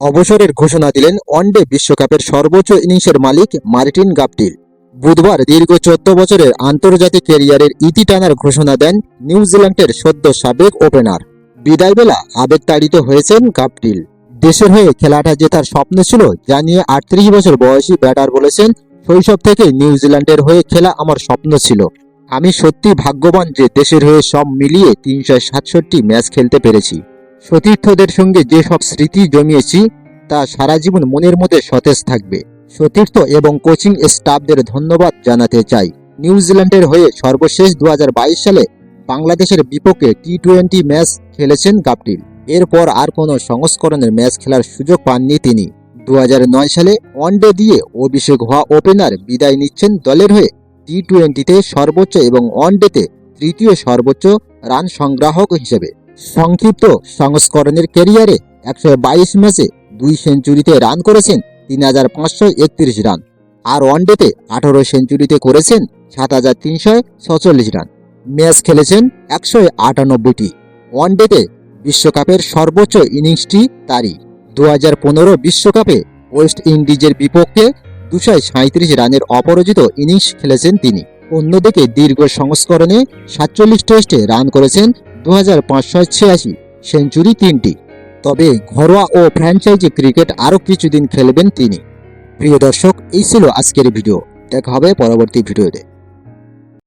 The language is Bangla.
অবসরের ঘোষণা দিলেন ওয়ানডে বিশ্বকাপের সর্বোচ্চ ইনিংসের মালিক মার্টিন গাপটিল। বুধবার দীর্ঘ চোদ্দ বছরের আন্তর্জাতিক ক্যারিয়ারের ইতি টানার ঘোষণা দেন নিউজিল্যান্ডের সদ্য সাবেক ওপেনার। বিদায়বেলা আবেগতাড়িত হয়েছেন গাপটিল। দেশের হয়ে খেলাটা জেতার স্বপ্ন ছিল যা নিয়ে আটত্রিশ বছর বয়সী ব্যাটার বলেছেন, শৈশব থেকে নিউজিল্যান্ডের হয়ে খেলা আমার স্বপ্ন ছিল। আমি সত্যি ভাগ্যবান যে দেশের হয়ে সব মিলিয়ে তিনশো সাতষট্টি ম্যাচ খেলতে পেরেছি। সতীর্থদের সঙ্গে যেসব স্মৃতি জমিয়েছি, তা সারা জীবন মনের মধ্যে সতেজ থাকবে। সতীর্থ এবং কোচিং স্টাফদের ধন্যবাদ জানাতে চাই। নিউজিল্যান্ডের হয়ে সর্বশেষ দু হাজার বাইশ সালে বাংলাদেশের বিপক্ষে টি টোয়েন্টি ম্যাচ খেলেছেন গাপটিল এরপর আর কোনো সংস্করণের ম্যাচ খেলার সুযোগ পাননি তিনি। দু হাজার নয় সালে ওয়ানডে দিয়ে অভিষেক হওয়া ওপেনার বিদায় নিচ্ছেন দলের হয়ে টি টোয়েন্টিতে সর্বোচ্চ এবং ওয়ানডেতে তৃতীয় সর্বোচ্চ রান সংগ্রাহক হিসেবে। সংক্ষিপ্ত সংস্করণের ক্যারিয়ারে একশো বাইশ ম্যাচে দুই সেঞ্চুরিতে রান করেছেন তিন হাজার পাঁচশো একত্রিশ রান। আর ওয়ানডেতে আঠারো সেঞ্চুরিতে করেছেন সাত হাজার তিনশো ছচল্লিশ রান। ম্যাচ খেলেছেন একশো আটানব্বইটি। ওয়ানডেতে বিশ্বকাপের সর্বোচ্চ ইনিংসটি তারই। দু হাজার পনেরো বিশ্বকাপে ওয়েস্ট ইন্ডিজের বিপক্ষে দুশো সাঁত্রিশ রানের অপরাজিত ইনিংস খেলেছেন তিনি। অন্যদিকে দীর্ঘ সংস্করণে সাতচল্লিশ টেস্টে রান করেছেন দু হাজার পাঁচশো ছিয়াশি সেঞ্চুরি তিনটি। তবে ঘরোয়া ও ফ্র্যাঞ্চাইজি ক্রিকেট আরও কিছুদিন খেলবেন তিনি। প্রিয় দর্শক, এই ছিল আজকের ভিডিও। দেখা হবে পরবর্তী ভিডিওতে।